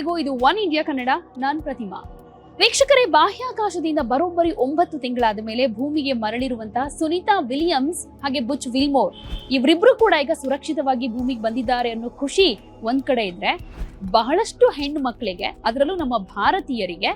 ಎಲ್ಲರಿಗೂ ಇದು one India Kannada, ನಾನ್ ಪ್ರತಿಮಾ. ವೀಕ್ಷಕರೇ, ಬಾಹ್ಯಾಕಾಶದಿಂದ ಬರೋಬ್ಬರಿ ಒಂಬತ್ತು ತಿಂಗಳಾದ ಮೇಲೆ ಭೂಮಿಗೆ ಮರಳಿರುವಂತಹ ಸುನೀತಾ ವಿಲಿಯಮ್ಸ್, ಹಾಗೆ ಬುಚ್ ವಿಲ್ಮೋರ್, ಇವರಿಬ್ರು ಕೂಡ ಈಗ ಸುರಕ್ಷಿತವಾಗಿ ಭೂಮಿಗೆ ಬಂದಿದ್ದಾರೆ ಅನ್ನೋ ಖುಷಿ ಒಂದ್ ಕಡೆ ಇದ್ರೆ, ಬಹಳಷ್ಟು ಹೆಣ್ಣು ಮಕ್ಕಳಿಗೆ ಅದರಲ್ಲೂ ನಮ್ಮ ಭಾರತೀಯರಿಗೆ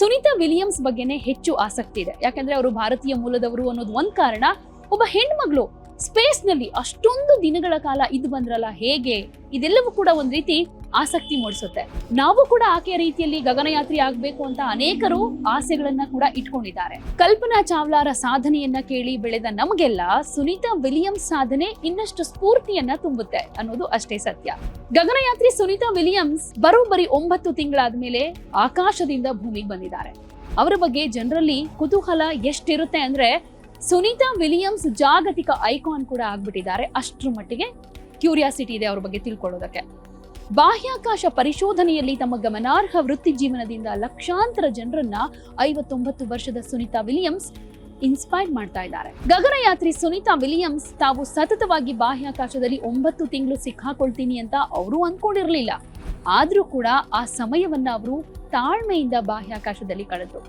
ಸುನೀತಾ ವಿಲಿಯಮ್ಸ್ ಬಗ್ಗೆನೇ ಹೆಚ್ಚು ಆಸಕ್ತಿ ಇದೆ. ಯಾಕಂದ್ರೆ ಅವರು ಭಾರತೀಯ ಮೂಲದವರು ಅನ್ನೋದು ಒಂದ್ ಕಾರಣ. ಒಬ್ಬ ಹೆಣ್ಮಗಳು ಸ್ಪೇಸ್ನಲ್ಲಿ ಅಷ್ಟೊಂದು ದಿನಗಳ ಕಾಲ ಇದ್ದು ಬಂದ್ರಲ್ಲ ಹೇಗೆ? ಇದೆಲ್ಲವೂ ಕೂಡ ಒಂದ್ ರೀತಿ ಆಸಕ್ತಿ ಮೂಡಿಸುತ್ತೆ. ನಾವು ಕೂಡ ಆಕೆಯ ರೀತಿಯಲ್ಲಿ ಗಗನಯಾತ್ರಿ ಆಗ್ಬೇಕು ಅಂತ ಅನೇಕರು ಆಸೆಗಳನ್ನ ಕೂಡ ಇಟ್ಕೊಂಡಿದ್ದಾರೆ. ಕಲ್ಪನಾ ಚಾವ್ಲಾರ ಸಾಧನೆಯನ್ನ ಕೇಳಿ ಬೆಳೆದ ನಮಗೆಲ್ಲ ಸುನೀತಾ ವಿಲಿಯಮ್ಸ್ ಸಾಧನೆ ಇನ್ನಷ್ಟು ಸ್ಫೂರ್ತಿಯನ್ನ ತುಂಬುತ್ತೆ ಅನ್ನೋದು ಅಷ್ಟೇ ಸತ್ಯ. ಗಗನಯಾತ್ರಿ ಸುನೀತಾ ವಿಲಿಯಮ್ಸ್ ಬರೋಬ್ಬರಿ ಒಂಬತ್ತು ತಿಂಗಳಾದ್ಮೇಲೆ ಆಕಾಶದಿಂದ ಭೂಮಿಗೆ ಬಂದಿದ್ದಾರೆ. ಅವರ ಬಗ್ಗೆ ಜನರಲ್ಲಿ ಕುತೂಹಲ ಎಷ್ಟಿರುತ್ತೆ ಅಂದ್ರೆ ಸುನೀತಾ ವಿಲಿಯಮ್ಸ್ ಜಾಗತಿಕ ಐಕಾನ್ ಕೂಡ ಆಗ್ಬಿಟ್ಟಿದ್ದಾರೆ ಅಷ್ಟ್ರ ಮಟ್ಟಿಗೆ ಕ್ಯೂರಿಯಾಸಿಟಿ ಇದೆ ಅವ್ರ ಬಗ್ಗೆ ತಿಳ್ಕೊಳ್ಳೋದಕ್ಕೆ. ಬಾಹ್ಯಾಕಾಶ ಪರಿಶೋಧನೆಯಲ್ಲಿ ತಮ್ಮ ಗಮನಾರ್ಹ ವೃತ್ತಿ ಜೀವನದಿಂದ ಲಕ್ಷಾಂತರ ಜನರನ್ನ ಐವತ್ತೊಂಬತ್ತು ವರ್ಷದ ಸುನೀತಾ ವಿಲಿಯಮ್ಸ್ ಇನ್ಸ್ಪೈರ್ ಮಾಡ್ತಾ ಇದ್ದಾರೆ. ಗಗನಯಾತ್ರಿ ಸುನೀತಾ ವಿಲಿಯಮ್ಸ್, ತಾವು ಸತತವಾಗಿ ಬಾಹ್ಯಾಕಾಶದಲ್ಲಿ ಒಂಬತ್ತು ತಿಂಗಳು ಸಿಕ್ಕಾಕೊಳ್ತೀನಿ ಅಂತ ಅವರು ಅನ್ಕೊಂಡಿರಲಿಲ್ಲ. ಆದ್ರೂ ಕೂಡ ಆ ಸಮಯವನ್ನ ಅವರು ತಾಳ್ಮೆಯಿಂದ ಬಾಹ್ಯಾಕಾಶದಲ್ಲಿ ಕಳೆದರು.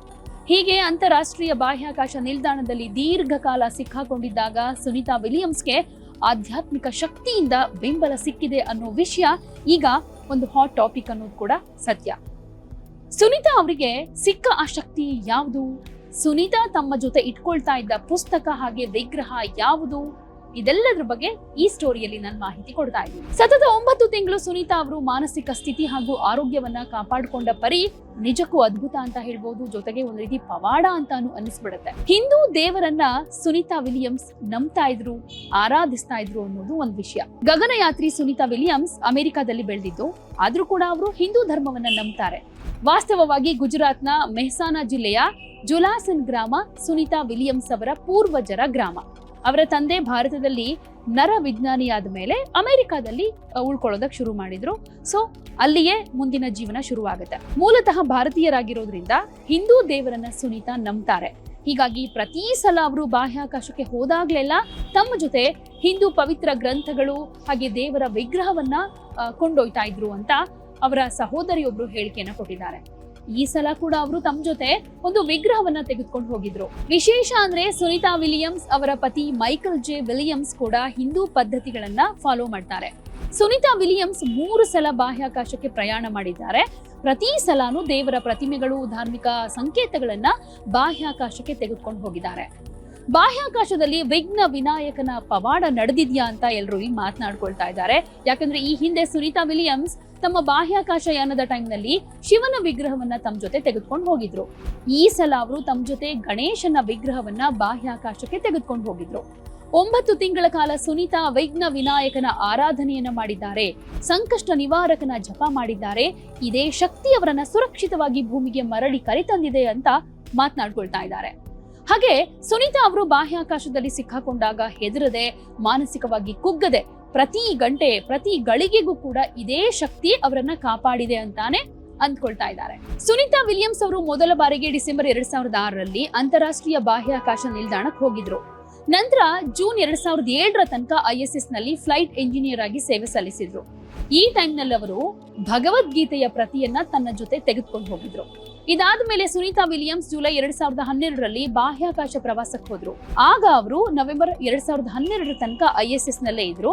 ಹೀಗೆ ಅಂತಾರಾಷ್ಟ್ರೀಯ ಬಾಹ್ಯಾಕಾಶ ನಿಲ್ದಾಣದಲ್ಲಿ ದೀರ್ಘಕಾಲ ಸಿಕ್ಕಾಕೊಂಡಿದ್ದಾಗ ಸುನೀತಾ ವಿಲಿಯಮ್ಸ್ಗೆ ಆಧ್ಯಾತ್ಮಿಕ ಶಕ್ತಿಯಿಂದ ಬೆಂಬಲ ಸಿಕ್ಕಿದೆ ಅನ್ನೋ ವಿಷಯ ಈಗ ಒಂದು ಹಾಟ್ ಟಾಪಿಕ್ ಅನ್ನೋದು ಕೂಡ ಸತ್ಯ. ಸುನೀತಾ ಅವರಿಗೆ ಸಿಕ್ಕ ಆ ಶಕ್ತಿ ಯಾವುದು? ಸುನೀತಾ ತಮ್ಮ ಜೊತೆ ಇಟ್ಕೊಳ್ತಾ ಇದ್ದ ಪುಸ್ತಕ ಹಾಗೆ ವಿಗ್ರಹ ಯಾವುದು? ಇದೆಲ್ಲದ್ರ ಬಗ್ಗೆ ಈ ಸ್ಟೋರಿಯಲ್ಲಿ ನಾನು ಮಾಹಿತಿ ಕೊಡ್ತಾ ಇದ್ದೀನಿ. ಸತತ ಒಂಬತ್ತು ತಿಂಗಳು ಸುನೀತಾ ಅವರು ಮಾನಸಿಕ ಸ್ಥಿತಿ ಹಾಗೂ ಆರೋಗ್ಯವನ್ನ ಕಾಪಾಡಿಕೊಂಡ ಪರಿ ನಿಜಕ್ಕೂ ಅದ್ಭುತ ಅಂತ ಹೇಳ್ಬೋದು. ಜೊತೆಗೆ ಒಂದ್ ರೀತಿ ಪವಾಡ ಅಂತಾನು ಅನ್ನಿಸ್ಬಿಡುತ್ತೆ. ಹಿಂದೂ ದೇವರನ್ನ ಸುನೀತಾ ವಿಲಿಯಮ್ಸ್ ನಂಬ್ತಾ ಇದ್ರು, ಆರಾಧಿಸ್ತಾ ಇದ್ರು ಅನ್ನೋದು ಒಂದ್ ವಿಷಯ. ಗಗನಯಾತ್ರಿ ಸುನೀತಾ ವಿಲಿಯಮ್ಸ್ ಅಮೆರಿಕಾದಲ್ಲಿ ಬೆಳೆದಿದ್ದು, ಆದ್ರೂ ಕೂಡ ಅವರು ಹಿಂದೂ ಧರ್ಮವನ್ನ ನಂಬ್ತಾರೆ. ವಾಸ್ತವವಾಗಿ ಗುಜರಾತ್ನ ಮೆಹಸಾನಾ ಜಿಲ್ಲೆಯ ಜುಲಾಸನ್ ಗ್ರಾಮ ಸುನೀತಾ ವಿಲಿಯಮ್ಸ್ ಅವರ ಪೂರ್ವಜರ ಗ್ರಾಮ. ಅವರ ತಂದೆ ಭಾರತದಲ್ಲಿ ನರ ವಿಜ್ಞಾನಿಯಾದ ಮೇಲೆ ಅಮೆರಿಕಾದಲ್ಲಿ ಉಳ್ಕೊಳ್ಳೋದಕ್ಕೆ ಶುರು ಮಾಡಿದ್ರು. ಸೊ ಅಲ್ಲಿಯೇ ಮುಂದಿನ ಜೀವನ ಶುರುವಾಗುತ್ತೆ. ಮೂಲತಃ ಭಾರತೀಯರಾಗಿರೋದ್ರಿಂದ ಹಿಂದೂ ದೇವರನ್ನ ಸುನೀತಾ ನಂಬ್ತಾರೆ. ಹೀಗಾಗಿ ಪ್ರತಿ ಸಲ ಅವರು ಬಾಹ್ಯಾಕಾಶಕ್ಕೆ ಹೋದಾಗ್ಲೆಲ್ಲ ತಮ್ಮ ಜೊತೆ ಹಿಂದೂ ಪವಿತ್ರ ಗ್ರಂಥಗಳು, ಹಾಗೆ ದೇವರ ವಿಗ್ರಹವನ್ನ ಕೊಂಡೊಯ್ತಾ ಇದ್ರು ಅಂತ ಅವರ ಸಹೋದರಿಯೊಬ್ರು ಹೇಳಿಕೆಯನ್ನು ಕೊಟ್ಟಿದ್ದಾರೆ. ಈ ಸಲ ಕೂಡ ಅವರು ತಮ್ಮ ಜೊತೆ ಒಂದು ವಿಗ್ರಹವನ್ನ ತೆಗೆದುಕೊಂಡು ಹೋಗಿದ್ರು. ವಿಶೇಷ ಅಂದ್ರೆ ಸುನೀತಾ ವಿಲಿಯಮ್ಸ್ ಅವರ ಪತಿ ಮೈಕಲ್ ಜೆ ವಿಲಿಯಮ್ಸ್ ಕೂಡ ಹಿಂದೂ ಪದ್ಧತಿಗಳನ್ನ ಫಾಲೋ ಮಾಡ್ತಾರೆ. ಸುನೀತಾ ವಿಲಿಯಮ್ಸ್ ಮೂರು ಸಲ ಬಾಹ್ಯಾಕಾಶಕ್ಕೆ ಪ್ರಯಾಣ ಮಾಡಿದ್ದಾರೆ. ಪ್ರತಿ ಸಲಾನು ದೇವರ ಪ್ರತಿಮೆಗಳು, ಧಾರ್ಮಿಕ ಸಂಕೇತಗಳನ್ನ ಬಾಹ್ಯಾಕಾಶಕ್ಕೆ ತೆಗೆದುಕೊಂಡು ಹೋಗಿದ್ದಾರೆ. ಬಾಹ್ಯಾಕಾಶದಲ್ಲಿ ವಿಘ್ನ ವಿನಾಯಕನ ಪವಾಡ ನಡೆದಿದ್ಯಾ ಅಂತ ಎಲ್ಲರೂ ಇಲ್ಲಿ ಮಾತನಾಡ್ಕೊಳ್ತಾ ಇದ್ದಾರೆ. ಯಾಕಂದ್ರೆ ಈ ಹಿಂದೆ ಸುನಿತಾ ವಿಲಿಯಮ್ಸ್ ತಮ್ಮ ಬಾಹ್ಯಾಕಾಶ ಯಾನದ ಟೈಮ್ನಲ್ಲಿ ಶಿವನ ವಿಗ್ರಹವನ್ನ ತಮ್ಮ ಜೊತೆ ತೆಗೆದುಕೊಂಡು ಹೋಗಿದ್ರು. ಈ ಸಲ ಅವರು ತಮ್ಮ ಜೊತೆ ಗಣೇಶನ ವಿಗ್ರಹವನ್ನ ಬಾಹ್ಯಾಕಾಶಕ್ಕೆ ತೆಗೆದುಕೊಂಡು ಹೋಗಿದ್ರು. ಒಂಬತ್ತು ತಿಂಗಳ ಕಾಲ ಸುನೀತಾ ವಿಘ್ನ ವಿನಾಯಕನ ಆರಾಧನೆಯನ್ನ ಮಾಡಿದ್ದಾರೆ. ಸಂಕಷ್ಟ ನಿವಾರಕನ ಜಪ ಮಾಡಿದ್ದಾರೆ. ಇದೇ ಶಕ್ತಿ ಅವರನ್ನ ಸುರಕ್ಷಿತವಾಗಿ ಭೂಮಿಗೆ ಮರಳಿ ಕರೆತಂದಿದೆ ಅಂತ ಮಾತನಾಡ್ಕೊಳ್ತಾ ಇದ್ದಾರೆ. ಹಾಗೆ ಸುನೀತಾ ಅವರು ಬಾಹ್ಯಾಕಾಶದಲ್ಲಿ ಸಿಕ್ಕಾಕೊಂಡಾಗ ಹೆದರದೆ ಮಾನಸಿಕವಾಗಿ ಕುಗ್ಗದೆ ಪ್ರತಿ ಗಂಟೆ, ಪ್ರತಿ ಗಳಿಗೆಗೂ ಕೂಡ ಇದೇ ಶಕ್ತಿ ಅವರನ್ನ ಕಾಪಾಡಿದೆ ಅಂತಾನೆ ಅಂದ್ಕೊಳ್ತಾ ಇದ್ದಾರೆ. ಸುನೀತಾ ವಿಲಿಯಮ್ಸ್ ಅವರು ಮೊದಲ ಬಾರಿಗೆ ಡಿಸೆಂಬರ್ ಎರಡ್ ಸಾವಿರದ ಆರರಲ್ಲಿ ಅಂತಾರಾಷ್ಟ್ರೀಯ ಬಾಹ್ಯಾಕಾಶ ನಿಲ್ದಾಣಕ್ಕೆ ಹೋಗಿದ್ರು. ನಂತರ ಜೂನ್ ಎರಡ್ ಸಾವಿರದ ಏಳರ ತನಕ ಐಎಸ್ಎಸ್ ಎಸ್ ಎಸ್ನಲ್ಲಿ ಫ್ಲೈಟ್ ಇಂಜಿನಿಯರ್ ಆಗಿ ಸೇವೆ ಸಲ್ಲಿಸಿದ್ರು. ಈ ಟೈಮ್ನಲ್ಲಿ ಅವರು ಭಗವದ್ಗೀತೆಯ ಪ್ರತಿಯನ್ನ ತನ್ನ ಜೊತೆ ತೆಗೆದುಕೊಂಡು ಹೋಗಿದ್ರು. ಇದಾದ ಮೇಲೆ ಸುನೀತಾ ವಿಲಿಯಮ್ಸ್ ಜುಲೈ ಎರಡ್ ಸಾವಿರದ ಹನ್ನೆರಡರಲ್ಲಿ ಬಾಹ್ಯಾಕಾಶ ಪ್ರವಾಸಕ್ಕೆ ಹೋದ್ರು. ಆಗ ಅವರು ನವೆಂಬರ್ ಎರಡ್ ಸಾವಿರದ ಹನ್ನೆರಡರ ತನಕ ಐಎಸ್ಎಸ್ ಎಸ್ ಎಸ್ ನಲ್ಲೇ ಇದ್ರು.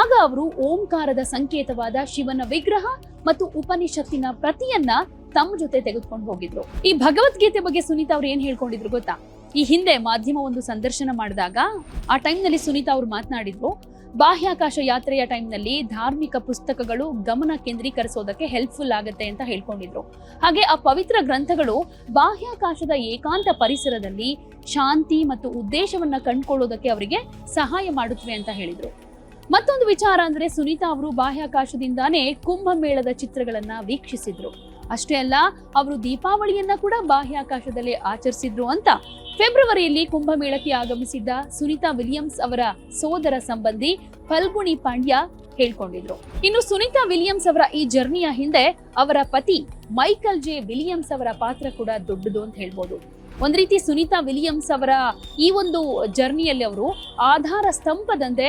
ಆಗ ಅವರು ಓಂಕಾರದ ಸಂಕೇತವಾದ ಶಿವನ ವಿಗ್ರಹ ಮತ್ತು ಉಪನಿಷತ್ತಿನ ಪ್ರತಿಯನ್ನ ತಮ್ಮ ಜೊತೆ ತೆಗೆದುಕೊಂಡು ಹೋಗಿದ್ರು. ಈ ಭಗವದ್ಗೀತೆ ಬಗ್ಗೆ ಸುನೀತಾ ಅವ್ರು ಏನ್ ಹೇಳ್ಕೊಂಡಿದ್ರು ಗೊತ್ತಾ? ಈ ಹಿಂದೆ ಮಾಧ್ಯಮ ಒಂದು ಸಂದರ್ಶನ ಮಾಡಿದಾಗ ಆ ಟೈಮ್ನಲ್ಲಿ ಸುನೀತಾ ಅವ್ರು ಮಾತನಾಡಿದ್ರು ಬಾಹ್ಯಾಕಾಶ ಯಾತ್ರೆಯ ಟೈಮ್ನಲ್ಲಿ ಧಾರ್ಮಿಕ ಪುಸ್ತಕಗಳು ಗಮನ ಕೇಂದ್ರೀಕರಿಸೋದಕ್ಕೆ ಹೆಲ್ಪ್ಫುಲ್ ಆಗುತ್ತೆ ಅಂತ ಹೇಳ್ಕೊಂಡಿದ್ರು. ಹಾಗೆ ಆ ಪವಿತ್ರ ಗ್ರಂಥಗಳು ಬಾಹ್ಯಾಕಾಶದ ಏಕಾಂತ ಪರಿಸರದಲ್ಲಿ ಶಾಂತಿ ಮತ್ತು ಉದ್ದೇಶವನ್ನ ಕಂಡುಕೊಳ್ಳೋದಕ್ಕೆ ಅವರಿಗೆ ಸಹಾಯ ಮಾಡುತ್ತವೆ ಅಂತ ಹೇಳಿದ್ರು. ಮತ್ತೊಂದು ವಿಚಾರ ಅಂದ್ರೆ ಸುನೀತಾ ಅವರು ಬಾಹ್ಯಾಕಾಶದಿಂದಾನೇ ಕುಂಭಮೇಳದ ಚಿತ್ರಗಳನ್ನ ವೀಕ್ಷಿಸಿದ್ರು. ಅಷ್ಟೇ ಅಲ್ಲ, ಅವರು ದೀಪಾವಳಿಯನ್ನ ಕೂಡ ಬಾಹ್ಯಾಕಾಶದಲ್ಲಿ ಆಚರಿಸಿದ್ರು ಅಂತ ಫೆಬ್ರವರಿಯಲ್ಲಿ ಕುಂಭಮೇಳಕ್ಕೆ ಆಗಮಿಸಿದ್ದ ಸುನೀತಾ ವಿಲಿಯಮ್ಸ್ ಅವರ ಸೋದರ ಸಂಬಂಧಿ ಫಲ್ಗುಣಿ ಪಾಂಡ್ಯ ಹೇಳ್ಕೊಂಡಿದ್ರು. ಇನ್ನು ಸುನೀತಾ ವಿಲಿಯಮ್ಸ್ ಅವರ ಈ ಜರ್ನಿಯ ಹಿಂದೆ ಅವರ ಪತಿ ಮೈಕಲ್ ಜೆ. ವಿಲಿಯಮ್ಸ್ ಅವರ ಪಾತ್ರ ಕೂಡ ದೊಡ್ಡದು ಅಂತ ಹೇಳ್ಬೋದು. ಒಂದ್ ರೀತಿ ಸುನೀತಾ ವಿಲಿಯಮ್ಸ್ ಅವರ ಈ ಒಂದು ಜರ್ನಿಯಲ್ಲಿ ಅವರು ಆಧಾರ ಸ್ತಂಭದಂತೆ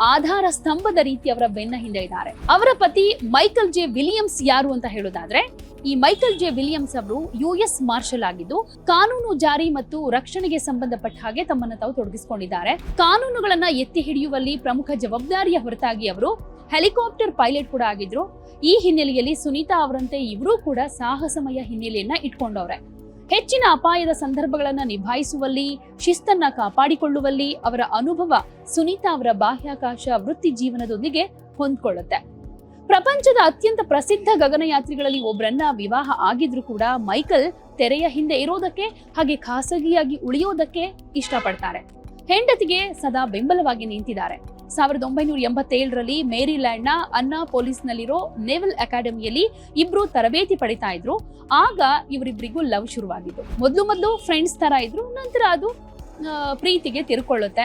ಆಧಾರ ಸ್ತಂಭದ ರೀತಿ ಅವರ ಬೆನ್ನ ಹಿಂದೆ ಇದ್ದಾರೆ. ಅವರ ಪತಿ ಮೈಕಲ್ ಜೆ. ವಿಲಿಯಮ್ಸ್ ಯಾರು ಅಂತ ಹೇಳೋದಾದ್ರೆ, ಈ ಮೈಕಲ್ ಜೆ. ವಿಲಿಯಮ್ಸ್ ಅವರು ಯು ಎಸ್ ಮಾರ್ಷಲ್ ಆಗಿದ್ದು, ಕಾನೂನು ಜಾರಿ ಮತ್ತು ರಕ್ಷಣೆಗೆ ಸಂಬಂಧಪಟ್ಟ ಹಾಗೆ ತಮ್ಮನ್ನು ತಾವು ತೊಡಗಿಸಿಕೊಂಡಿದ್ದಾರೆ. ಕಾನೂನುಗಳನ್ನ ಎತ್ತಿ ಹಿಡಿಯುವಲ್ಲಿ ಪ್ರಮುಖ ಜವಾಬ್ದಾರಿಯ ಹೊರತಾಗಿ ಅವರು ಹೆಲಿಕಾಪ್ಟರ್ ಪೈಲಟ್ ಕೂಡ ಆಗಿದ್ರು. ಈ ಹಿನ್ನೆಲೆಯಲ್ಲಿ ಸುನೀತಾ ಅವರಂತೆ ಇವರೂ ಕೂಡ ಸಾಹಸಮಯ ಹಿನ್ನೆಲೆಯನ್ನ ಇಟ್ಕೊಂಡವ್ರೆ. ಹೆಚ್ಚಿನ ಅಪಾಯದ ಸಂದರ್ಭಗಳನ್ನು ನಿಭಾಯಿಸುವಲ್ಲಿ, ಶಿಸ್ತನ್ನ ಕಾಪಾಡಿಕೊಳ್ಳುವಲ್ಲಿ ಅವರ ಅನುಭವ ಸುನೀತಾ ಅವರ ಬಾಹ್ಯಾಕಾಶ ವೃತ್ತಿ ಜೀವನದೊಂದಿಗೆ ಹೊಂದ್ಕೊಳ್ಳುತ್ತೆ. ಪ್ರಪಂಚದ ಅತ್ಯಂತ ಪ್ರಸಿದ್ಧ ಗಗನಯಾತ್ರಿಗಳಲ್ಲಿ ಒಬ್ಬರನ್ನ ವಿವಾಹ ಆಗಿದ್ರು ಕೂಡ ಮೈಕಲ್ ತೆರೆಯ ಹಿಂದೆ ಇರೋದಕ್ಕೆ, ಹಾಗೆ ಖಾಸಗಿಯಾಗಿ ಉಳಿಯೋದಕ್ಕೆ ಇಷ್ಟಪಡ್ತಾರೆ. ಹೆಂಡತಿಗೆ ಸದಾ ಬೆಂಬಲವಾಗಿ ನಿಂತಿದ್ದಾರೆ. ಸಾವಿರದ ಒಂಬೈನೂರ ಎಂಬತ್ತೇಳರಲ್ಲಿ ಮೇರಿಲ್ಯಾಂಡ್ನ ಅನ್ನಾ ಪೊಲೀಸ್ನಲ್ಲಿರೋ ನೇವಲ್ ಅಕಾಡೆಮಿಯಲ್ಲಿ ಇಬ್ರು ತರಬೇತಿ ಪಡಿತಾ ಇದ್ರು. ಆಗ ಇವರಿಬ್ಬರಿಗೂ ಲವ್ ಶುರುವಾಗಿತ್ತು ಮೊದಲು ಮೊದಲು ಫ್ರೆಂಡ್ಸ್ ತರ ಇದ್ರು, ನಂತರ ಅದು ಪ್ರೀತಿಗೆ ತಿರ್ಕೊಳ್ಳುತ್ತೆ.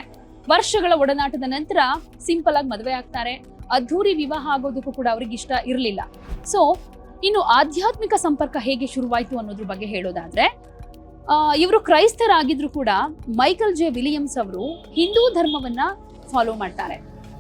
ವರ್ಷಗಳ ಒಡನಾಟದ ನಂತರ ಸಿಂಪಲ್ ಆಗಿ ಮದುವೆ ಆಗ್ತಾರೆ. ಅದ್ಧೂರಿ ವಿವಾಹ ಆಗೋದಕ್ಕೂ ಕೂಡ ಅವ್ರಿಗೆ ಇಷ್ಟ ಇರಲಿಲ್ಲ. ಸೊ ಇನ್ನು ಆಧ್ಯಾತ್ಮಿಕ ಸಂಪರ್ಕ ಹೇಗೆ ಶುರುವಾಯಿತು ಅನ್ನೋದ್ರ ಬಗ್ಗೆ ಹೇಳೋದಾದ್ರೆ ಇವರು ಕ್ರೈಸ್ತರಾಗಿದ್ರು ಕೂಡ ಮೈಕಲ್ ಜೆ ವಿಲಿಯಮ್ಸ್ ಅವರು ಹಿಂದೂ ಧರ್ಮವನ್ನ ಫಾಲೋ ಮಾಡ್ತಾರೆ.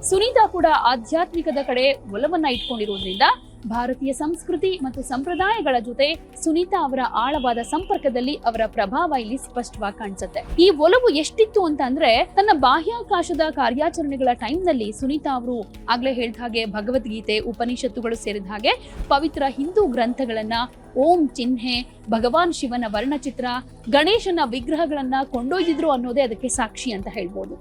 ಸುನೀತಾ ಕೂಡ ಆಧ್ಯಾತ್ಮಿಕದ ಕಡೆ ಒಲವನ್ನ ಇಟ್ಕೊಂಡಿರೋದ್ರಿಂದ ಭಾರತೀಯ ಸಂಸ್ಕೃತಿ ಮತ್ತು ಸಂಪ್ರದಾಯಗಳ ಜೊತೆ ಸುನೀತಾ ಅವರ ಆಳವಾದ ಸಂಪರ್ಕದಲ್ಲಿ ಅವರ ಪ್ರಭಾವ ಇಲ್ಲಿ ಸ್ಪಷ್ಟವಾಗಿ ಕಾಣಿಸುತ್ತೆ. ಈ ಒಲವು ಎಷ್ಟಿತ್ತು ಅಂತ ಅಂದ್ರೆ ತನ್ನ ಬಾಹ್ಯಾಕಾಶದ ಕಾರ್ಯಾಚರಣೆಗಳ ಟೈಮ್ನಲ್ಲಿ ಸುನೀತಾ ಅವರು ಆಗ್ಲೇ ಹೇಳಿದ ಹಾಗೆ ಭಗವದ್ಗೀತೆ, ಉಪನಿಷತ್ತುಗಳು ಸೇರಿದ ಹಾಗೆ ಪವಿತ್ರ ಹಿಂದೂ ಗ್ರಂಥಗಳನ್ನ ಓಂ ಚಿಹ್ನೆ, ಭಗವಾನ್ ಶಿವನ ವರ್ಣಚಿತ್ರ, ಗಣೇಶನ ವಿಗ್ರಹಗಳನ್ನ ಕೊಂಡೊಯ್ದಿದ್ರು ಅನ್ನೋದೇ ಅದಕ್ಕೆ ಸಾಕ್ಷಿ ಅಂತ ಹೇಳ್ಬೋದು.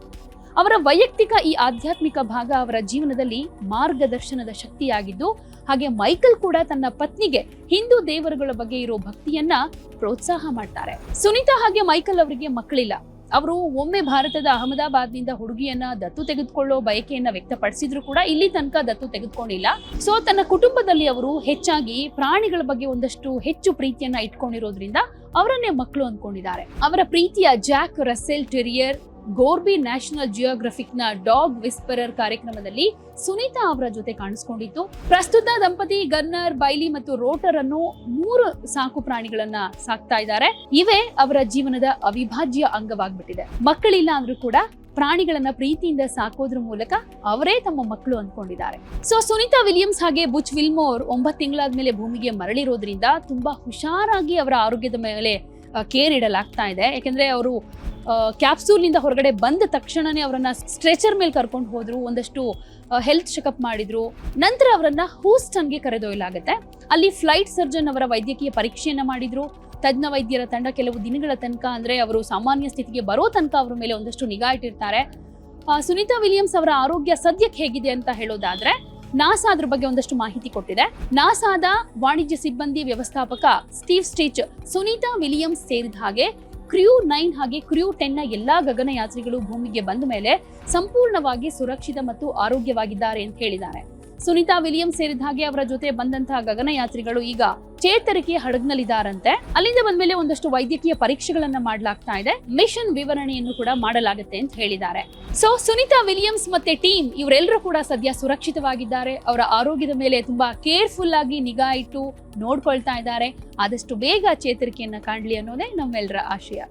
ಅವರ ವೈಯಕ್ತಿಕ ಈ ಆಧ್ಯಾತ್ಮಿಕ ಭಾಗ ಅವರ ಜೀವನದಲ್ಲಿ ಮಾರ್ಗದರ್ಶನದ ಶಕ್ತಿಯಾಗಿದ್ದು, ಹಾಗೆ ಮೈಕಲ್ ಕೂಡ ತನ್ನ ಪತ್ನಿಗೆ ಹಿಂದೂ ದೇವರುಗಳ ಬಗ್ಗೆ ಇರೋ ಭಕ್ತಿಯನ್ನ ಪ್ರೋತ್ಸಾಹ ಮಾಡ್ತಾರೆ. ಸುನೀತಾ ಹಾಗೆ ಮೈಕಲ್ ಅವರಿಗೆ ಮಕ್ಕಳಿಲ್ಲ. ಅವರು ಒಮ್ಮೆ ಭಾರತದ ಅಹಮದಾಬಾದ್ನಿಂದ ಹುಡುಗಿಯನ್ನ ದತ್ತು ತೆಗೆದುಕೊಳ್ಳೋ ಬಯಕೆಯನ್ನ ವ್ಯಕ್ತಪಡಿಸಿದ್ರು ಕೂಡ ಇಲ್ಲಿ ತನಕ ದತ್ತು ತೆಗೆದುಕೊಂಡಿಲ್ಲ. ಸೊ, ತನ್ನ ಕುಟುಂಬದಲ್ಲಿ ಅವರು ಹೆಚ್ಚಾಗಿ ಪ್ರಾಣಿಗಳ ಬಗ್ಗೆ ಒಂದಷ್ಟು ಹೆಚ್ಚು ಪ್ರೀತಿಯನ್ನ ಇಟ್ಕೊಂಡಿರೋದ್ರಿಂದ ಅವರನ್ನೇ ಮಕ್ಕಳು ಅಂದ್ಕೊಂಡಿದ್ದಾರೆ. ಅವರ ಪ್ರೀತಿಯ Jack Russell terrier Gorby National ಜಿಯೋಗ್ರಫಿಕ್ನ dog whisperer ಕಾರ್ಯಕ್ರಮದಲ್ಲಿ ಸುನೀತಾ ಅವರ ಜೊತೆ ಕಾಣಿಸ್ಕೊಂಡಿತ್ತು. ಪ್ರಸ್ತುತ ದಂಪತಿ ಗನ್ನರ್, ಬೈಲಿ ಮತ್ತು ರೋಟರ್ ಅನ್ನು ಮೂರು ಸಾಕು ಪ್ರಾಣಿಗಳನ್ನ ಸಾಕ್ತಾ ಇದ್ದಾರೆ. ಇವೇ ಅವರ ಜೀವನದ ಅವಿಭಾಜ್ಯ ಅಂಗವಾಗ್ಬಿಟ್ಟಿದೆ. ಮಕ್ಕಳಿಲ್ಲ ಅಂದ್ರೂ ಕೂಡ ಪ್ರಾಣಿಗಳನ್ನ ಪ್ರೀತಿಯಿಂದ ಸಾಕೋದ್ರ ಮೂಲಕ ಅವರೇ ತಮ್ಮ ಮಕ್ಕಳು ಅಂದ್ಕೊಂಡಿದ್ದಾರೆ. ಸೊ ಸುನೀತಾ ವಿಲಿಯಮ್ಸ್ ಹಾಗೆ ಬುಚ್ ವಿಲ್ಮೋರ್ ಒಂಬತ್ತು ತಿಂಗಳಾದ್ಮೇಲೆ ಭೂಮಿಗೆ ಮರಳಿರೋದ್ರಿಂದ ತುಂಬಾ ಹುಷಾರಾಗಿ ಅವರ ಆರೋಗ್ಯದ ಮೇಲೆ ಕೇರ್ ಇಡಲಾಗ್ತಾ ಇದೆ. ಯಾಕೆಂದ್ರೆ ಅವರು ಕ್ಯಾಪ್ಸೂಲ್ನಿಂದ ಹೊರಗಡೆ ಬಂದ ತಕ್ಷಣನೇ ಅವರನ್ನ ಸ್ಟ್ರೆಚರ್ ಮೇಲೆ ಕರ್ಕೊಂಡು ಹೋದ್ರು, ಒಂದಷ್ಟು ಹೆಲ್ತ್ ಚೆಕಪ್ ಮಾಡಿದ್ರು. ನಂತರ ಅವರನ್ನ ಹೂಸ್ಟನ್ಗೆ ಕರೆದೊಯ್ಯಲಾಗುತ್ತೆ. ಅಲ್ಲಿ ಫ್ಲೈಟ್ ಸರ್ಜನ್ ಅವರ ವೈದ್ಯಕೀಯ ಪರೀಕ್ಷೆಯನ್ನ ಮಾಡಿದ್ರು. ತಜ್ಞ ವೈದ್ಯರ ತಂಡ ಕೆಲವು ದಿನಗಳ ತನಕ ಅಂದ್ರೆ ಅವರು ಸಾಮಾನ್ಯ ಸ್ಥಿತಿಗೆ ಬರೋ ತನಕ ಅವರ ಮೇಲೆ ಒಂದಷ್ಟು ನಿಗಾ ಇಟ್ಟಿರ್ತಾರೆ. ಸುನೀತಾ ವಿಲಿಯಮ್ಸ್ ಅವರ ಆರೋಗ್ಯ ಸದ್ಯಕ್ಕೆ ಹೇಗಿದೆ ಅಂತ ಹೇಳೋದಾದ್ರೆ ನಾಸಾ ಅದ್ರ ಬಗ್ಗೆ ಒಂದಷ್ಟು ಮಾಹಿತಿ ಕೊಟ್ಟಿದೆ. ನಾಸಾದ ವಾಣಿಜ್ಯ ಸಿಬ್ಬಂದಿ ವ್ಯವಸ್ಥಾಪಕ ಸ್ಟೀವ್ ಸ್ಟೀಚ್ ಸುನೀತಾ ವಿಲಿಯಮ್ಸ್ ಸೇರಿದ ಹಾಗೆ ಕ್ರ್ಯೂ ನೈನ್ ಹಾಗೆ ಕ್ರ್ಯೂ ಟೆನ್ನ ಎಲ್ಲಾ ಗಗನಯಾತ್ರಿಗಳು ಭೂಮಿಗೆ ಬಂದ ಮೇಲೆ ಸಂಪೂರ್ಣವಾಗಿ ಸುರಕ್ಷಿತ ಮತ್ತು ಆರೋಗ್ಯವಾಗಿದ್ದಾರೆ ಅಂತ ಹೇಳಿದ್ದಾರೆ. ಸುನೀತಾ ವಿಲಿಯಮ್ ಸೇರಿದ ಹಾಗೆ ಅವರ ಜೊತೆ ಬಂದಂತಹ ಗಗನಯಾತ್ರಿಗಳು ಈಗ ಚೇತರಿಕೆ ಹಡಗ್ನಲ್ಲಿದ್ದಾರಂತೆ. ಅಲ್ಲಿಂದ ಬಂದ್ಮೇಲೆ ಒಂದಷ್ಟು ವೈದ್ಯಕೀಯ ಪರೀಕ್ಷೆಗಳನ್ನ ಮಾಡಲಾಗ್ತಾ ಇದೆ. ಮಿಷನ್ ವಿವರಣೆಯನ್ನು ಕೂಡ ಮಾಡಲಾಗುತ್ತೆ ಅಂತ ಹೇಳಿದ್ದಾರೆ. ಸೊ ಸುನೀತಾ ವಿಲಿಯಮ್ಸ್ ಮತ್ತೆ ಟೀಮ್ ಇವರೆಲ್ಲರೂ ಕೂಡ ಸದ್ಯ ಸುರಕ್ಷಿತವಾಗಿದ್ದಾರೆ. ಅವರ ಆರೋಗ್ಯದ ಮೇಲೆ ತುಂಬಾ ಕೇರ್ಫುಲ್ ಆಗಿ ನಿಗಾ ಇಟ್ಟು ನೋಡ್ಕೊಳ್ತಾ ಇದ್ದಾರೆ. ಆದಷ್ಟು ಬೇಗ ಚೇತರಿಕೆಯನ್ನ ಕಾಣ್ಲಿ ಅನ್ನೋದೇ ನಮ್ಮೆಲ್ಲರ ಆಶಯ.